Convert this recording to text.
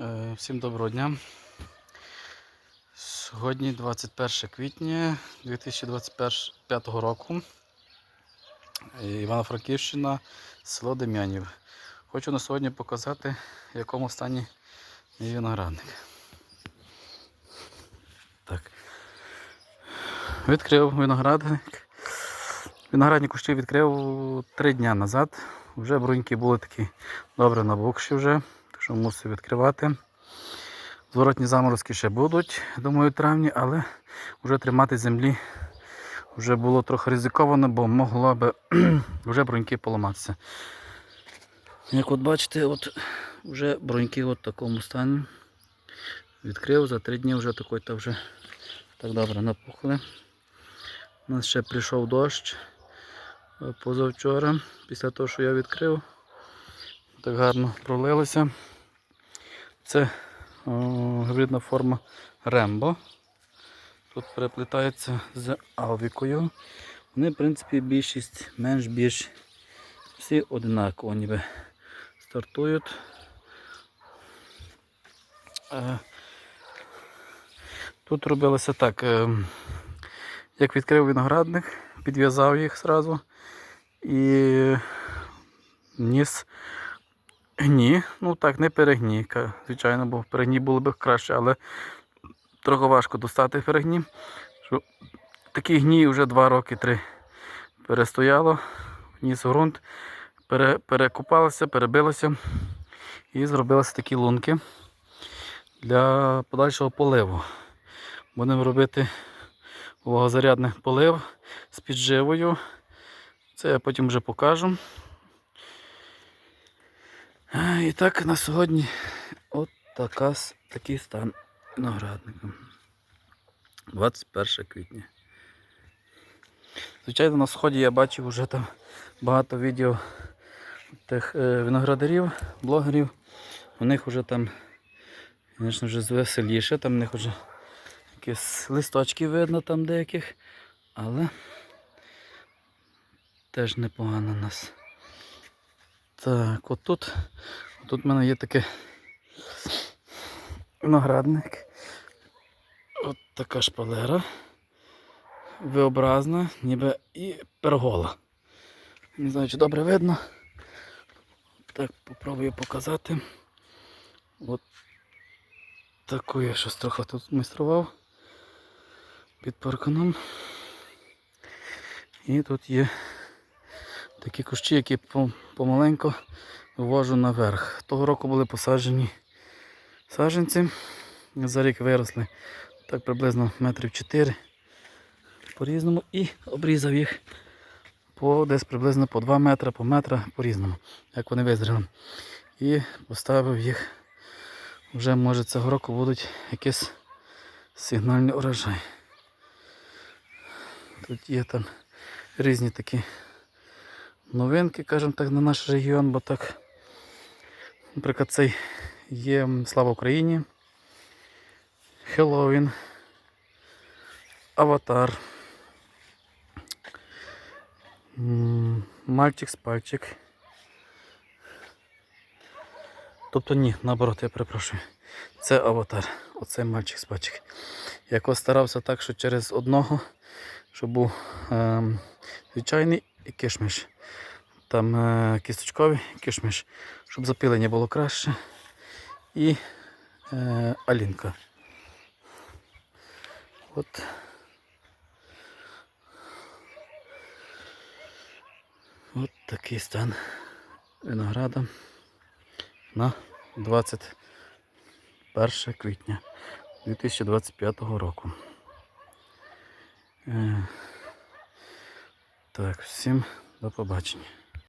Е, Всім доброго дня. Сьогодні 21 квітня 2025 року. Е, Івано-Франківщина, село Дем'янів. Хочу на сьогодні показати, в якому стані мій виноградник. Так. Відкрив виноградник. Виноградні кущі відкрив три дні назад. Вже бруньки були такі добре набухші вже, що мусив відкривати. Зворотні заморозки ще будуть, думаю, в травні, але вже тримати землі вже було трохи ризиковано, бо могло би вже броньки поламатися. Як от бачите, от вже броньки в такому стані. Відкрив за три дні вже такий та вже так добре напухли. У нас ще прийшов дощ е, позавчора, після того, що я відкрив. Так гарно пролилося. Це о, гібридна форма Рембо. Тут переплітається з Алвікою. Вони, в принципі, більшість менш більш всі одинаково ніби стартують. Е, Тут робилося так. е, Як відкрив виноградник, підв'язав їх зразу і ніс гні. Ну так, не перегні. Звичайно, бо перегні було б краще, але трохи важко достати перегні. Що Такі гній вже 2 роки три перестояло, ніс в ґрунт, пере, перекопалося, перебилося і зробилися такі лунки для подальшого поливу. Будемо робити вологозарядний полив з підживою. Це я потім вже покажу. І так на сьогодні от така, такий стан виноградника. 21 квітня. Звичайно, на сході я бачив вже там багато відео тих е, виноградарів, блогерів. У них вже там, звісно, вже веселіше, там у них вже якісь листочки видно там деяких, але теж непогано нас. Так, отут, отут в мене є таке виноградник. От така шпалера. V-образна, ніби і пергола. Не знаю, чи добре видно. Так, попробую показати. От таку я щось трохи тут майстрував під парканом. І тут є такі кущі, які по- помаленько вивожу наверх. Того року були посаджені саджанці. За рік виросли так приблизно метрів 4 по-різному і обрізав їх по десь приблизно по 2 метри, по метра по-різному, як вони визріли. І поставив їх. Вже може цього року будуть якісь сигнальні урожай. Тут є там різні такі новинки, скажімо так, на наш регіон, бо так, наприклад, цей є Слава Україні, Хеллоуін, Аватар, Мальчик з пальчик. Тобто ні, наоборот, я перепрошую. Це аватар, оце мальчик з пальчик. Якось старався так, що через одного, щоб був ем, звичайний і кишмиш. Там е, кісточковий кишмиш, щоб запилення було краще. І е, алінка. От. От такий стан винограда на 21 квітня 2025 року. Так, всім до побачення.